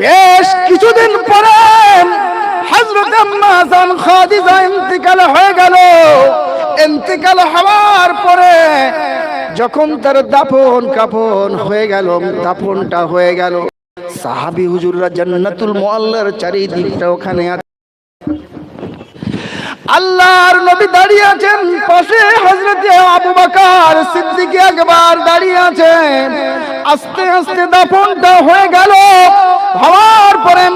বেশ কিছুদিন পরে ইন্তিকাল হয়ে গেল। ইন্তিকাল হওয়ার পরে যখন তার দাফন কাফন হয়ে গেল, দাফনটা হয়ে গেল, সাহাবি হুজুররা জান্নাতুল মুআল্লার চারিদিকটা ওখানে আল্লাহর নবী দাঁড়িয়ে আছেন পাশে হজরতে আবু বাকার সিদ্দিক একবার দাঁড়িয়ে আছেন। আস্তে আস্তে দাফনটা হয়ে গেল। হওয়ার পরে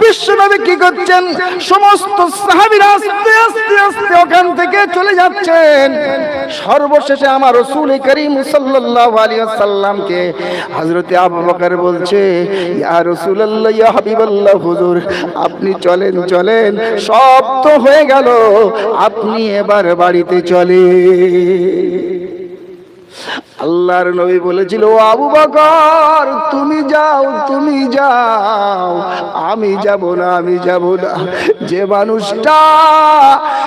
বিশ্বনবী কি করছেন? সমস্ত সাহাবিরা আস্তে আস্তে চলে যাচ্ছেন। সর্বশেষে আমার রসুল করিম সাল্লাল্লাহু আলাইহি ওয়াসাল্লামকে হযরতে আবু বকর বলছে, ইয়া রাসূলুল্লাহ, ইয়া হাবিবাল্লাহ, হুজুর, আপনি চলেন চলেন, সব তো হয়ে গেল, আপনি এবার বাড়িতে চলে আল্লাহর নবী বলেছিল, "ও আবু বকর, তুমি যাও তুমি যাও। আমি যাব না, আমি যাব না। যে মানুষটা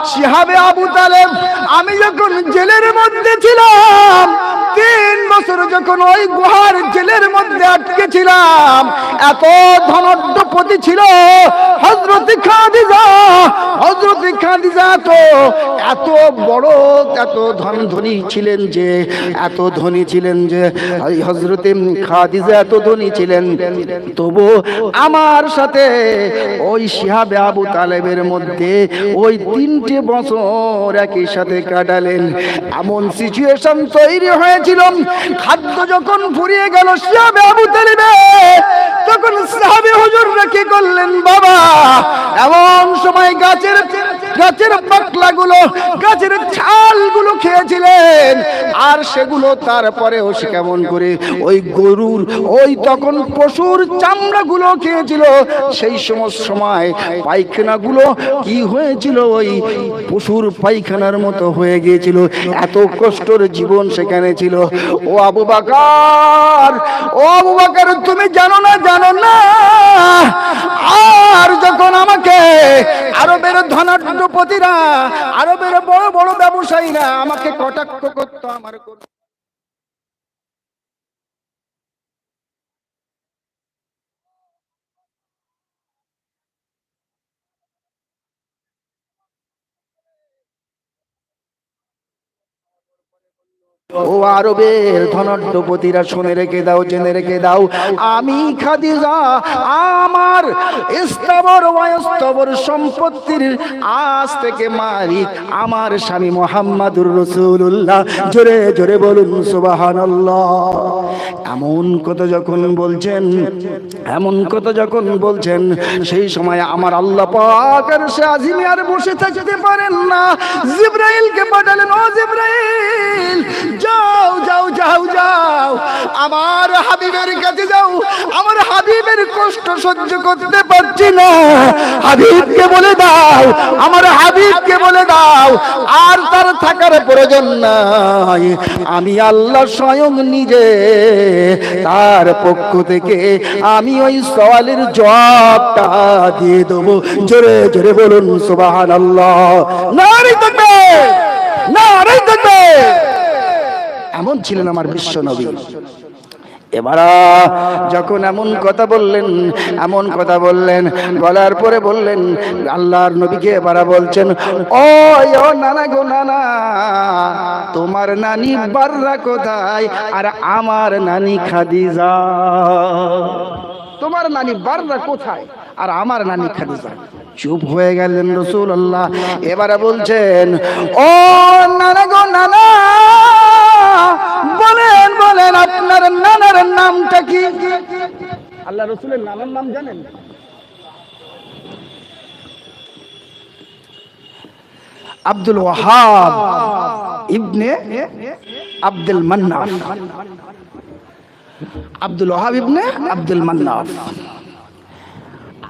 শিহাবে আবু তালেব, আমি যখন জেলের মধ্যে ছিলাম, তিন বছর যখন ওই গুহার জেলের মধ্যে আটকে ছিলাম, এত ধনদ্রপতি ছিল হজরত খাদিজা হজরত খাদিজা তো এত বড়, এত ধন ধনী ছিলেন যে, এত ধনী ছিলেন যে হজরত খাদিজা এত ধনী ছিলেন। তবু আমার সাথে ওই শিহাবে আবু তালেবের মধ্যে ওই তিনটে বছর একই সাথে কাটালেন। এমন সিচুয়েশন তৈরি হয়েছিল, খাদ্য যখন ফুরিয়ে গেল শিহাবে আবু তালেবে, তখন সাহাবে হুজুররা কি করলেন বাবা? এমন সময় গাছের গাছের পাকলাগুলো গাছের ছালগুলো খেয়েছিলেন। আর সেগুলো তারপরেও সে কেমন করে ওই গরুর, ওই তখন পশুর চামড়াগুলো খেয়েছিল। সেই সমস্ত সময় পায়খানাগুলো কি হয়েছিল? ওই পশুর পায়খানার মতো হয়ে গিয়েছিল। এত কষ্টর জীবন সেখানে ছিল। ও আবু বাকার, ও আবু বাকার, তুমি জানো না জানো না। আর যখন আমাকে আরবের ধনাঢ্যপতিরা আরবের বড় বড় ব্যবসায়ীরা আমাকে কটাক্ষ করতো আমার ও আরবের ধনাঢ্যপতিরা, শুনে রেখে দাও, জেনে রেখে দাও। আমি খাদিজা, আমার স্থাবর অস্থাবর সম্পত্তির আজ থেকে মালিক আমার স্বামী মোহাম্মদুর রসুল্লাহ জোরে জোরে বলুন, সুবহানাল্লাহ। এমন কথা যখন বলছেন, এমন কথা যখন বলছেন, সেই সময় আমার আল্লাহ পাক আর সে আজিমে আর বসে থাকতে পারেন না। জিব্রাইলকে পাঠালেন, ও জিব্রাইল যাও যাও যাও যাও। আমার হাবিবের কাছে যাও। আমার হাবিবের কষ্ট সহ্য করতে পারছি না। হাবিবকে বলে দাও, আমার হাবিবকে বলে দাও, আর তার থাকার প্রয়োজন নাই। আমি আল্লাহ স্বয়ং নিজে, তার পক্ষ থেকে আমি ওই সওয়ালের জবাবটা দিয়ে দেবো। জোরে জোরে বলুন সুবাহান আল্লাহ নারী থাকবে নারী থাকবে। এমন ছিলেন আমার বিশ্ব নবী। এবার যখন এমন কথা বললেন, এমন কথা বললেন, বলার পরে বললেন, আল্লাহর নবীকে এবার বলছেন, ও নানা গো নানা, তোমার নানি বাররা কোথায়? আর আমার নানি খাদিজা। তোমার নানি বাররা কোথায়? আর আমার নানি খাদিজা। চুপ হয়ে গেলেন রসুল আল্লাহ। এবারে বলছেন, ও নানা গো নানা বলেন বলেন আপনার নানার নামটা কি? আল্লাহ রসুলের নানার নাম জানেন? আব্দুল ওয়াহাব ইবনে আব্দুল মান্নাফ। আব্দুল ওয়াহাব ইবনে আব্দুল মান্নাফ।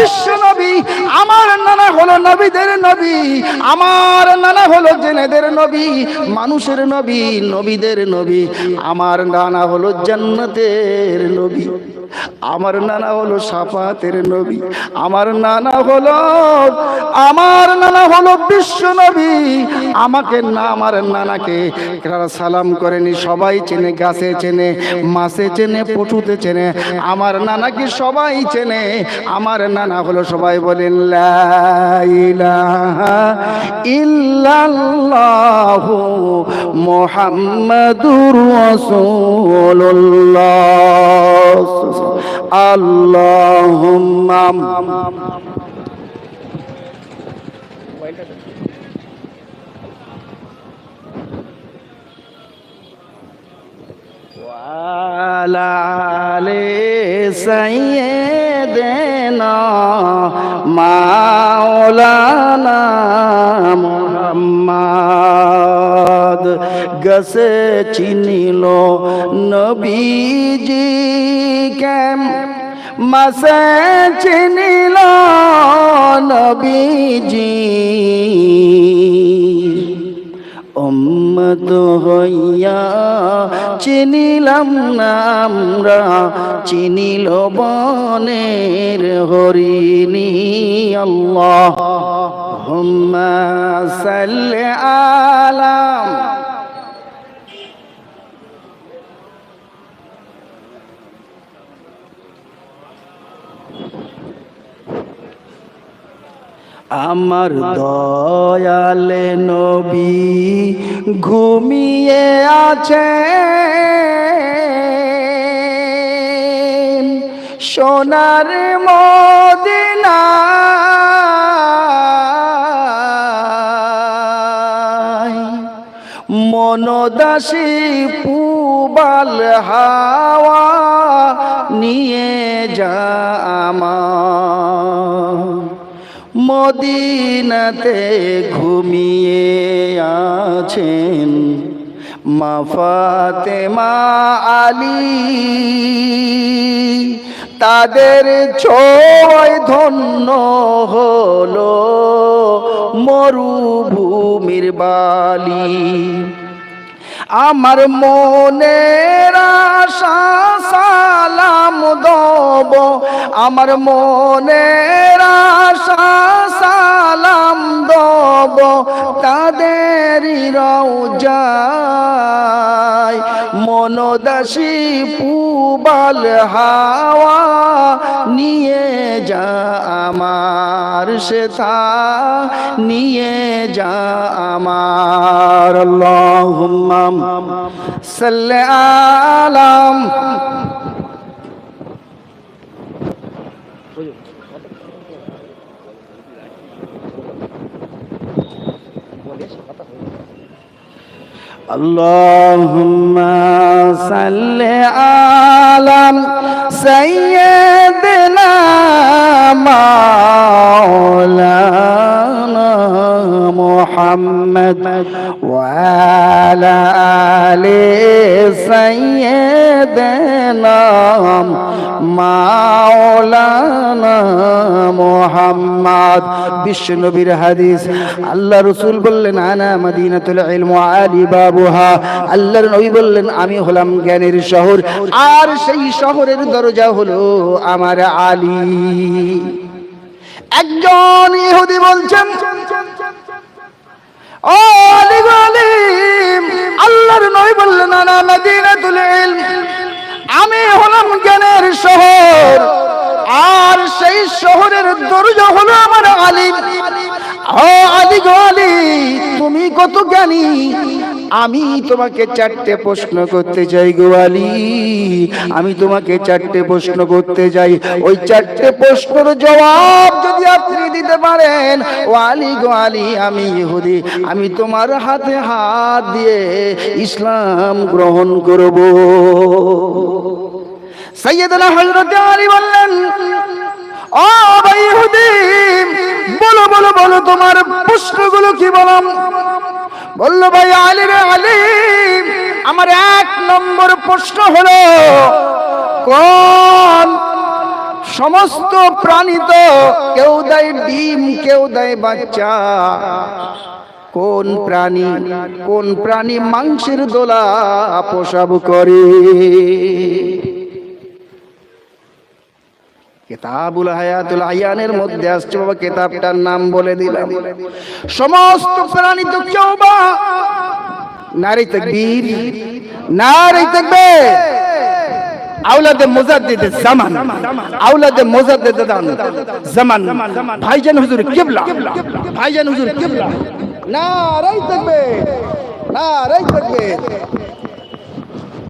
বিশ্ব নবী, আমার নানা হলো নবীদের নবী, আমার নানা হলো জেনেদের নবী, মানুষের নবী, নবীদের নবী, আমার নানা হলো জান্নাতের নবী, আমার নানা হলো সাফাতের নবী, আমার নানা হলো, আমার নানা হলো বিশ্ব নবী, আমাকে না, আমার নানাকে সালাম করেনি, সবাই চেনে, গাছে চেনে, মাছে চেনে পটুতে চেনে, আমার নানাকে সবাই চেনে, আমার নানা হলো সবাই বলেন ইল্লাল্লাহু মুহাম্মাদুর আল্লাহুম্মা আলে সাইয়েদেনা মাওলানা মোহাম্মদ। গসে চিনিল নবীজি কেম মাসে চিনিল নবীজি। উম্মত হইয়া চিনিলাম না আমরা চিনিল বনের হরিণী আল্লাহ। হুম্মা আলাম আমার দয়ালে নবী ঘুমিয়ে আছে। সোনার মদিনা। মনদাসী পুবাল হাওয়া নিয়ে যা আমার। মদিনাতে ঘুমিয়ে আছেন। মাফাতে মা আলী, তাদের ছয় ধন্য হলো মরুভূমির বালি। আমার মনের আশা সালাম দব আমার মনের আশা সালাম দব। তাদের রওজায়? মনদাসী পুবাল হাওয়া নিয়ে যা আমার সেথা, নিয়ে যা আমার। আল্লাহুম্মা সাল্লি اللهم صل على سيدنا محمد وعلى آل سيدنا মাওলানা মোহাম্মদ বিশ্ব নবীর হাদিস আল্লাহ রসুল বললেন আনা মদিনাতুল ইলম আলী বাবুহা আল্লাহর নবী বললেন আমি হলাম জ্ঞানের শহর আর সেই শহরের দরজা হলো আমার আলী একজন ইহুদি বলছেন ও আলী গো আলী আল্লাহর নবী বললেন আনা মদিনাতুল ইলম। আমি হলাম জ্ঞানের শহর, আর সেই শহরের দরজা হলো আমার আলিম। ও আলী গো আলী, তুমি কত জ্ঞানী আমি তোমাকে চারটে প্রশ্ন করতে চাই গো আলী। আমি তোমাকে চারটে প্রশ্ন করতে চাই ওই চারটে প্রশ্নের জবাব যদি আপনি দিতে পারেন, ও আলী গো আলী, আমি ইহুদি। আমি তোমার হাতে হাত দিয়ে ইসলাম গ্রহণ করব। সৈয়দনা হযরত আলী বললেন, ও ইহুদি, বলো বলো বলো তোমার প্রশ্নগুলো কি বলো? বলল, ভাই আলী রে আলী আমার এক নম্বর প্রশ্ন হলো, কোন সমস্ত প্রাণী তো কেউ দেয় ডিম, কেউ দেয় বাচ্চা? কোন প্রাণী কোন প্রাণী মাংসের দোলা প্রসাব করে? কেতাবুল হায়াতুল আয়ানের মধ্যে আসছে, বাবা, কেতাবটার নাম বলে দিলাম। সমস্ত প্রাণী তো কেউ বা নারী তকবীর নারী তকবীর। আউলাদে মুজাদ্দিদ জামান আওলাদে মুজাদ্দিদ জামান ভাইজান হুজুর কিবলা ভাইজান হুজুর কিবলা। নারী তকবীর নারী তকবীর।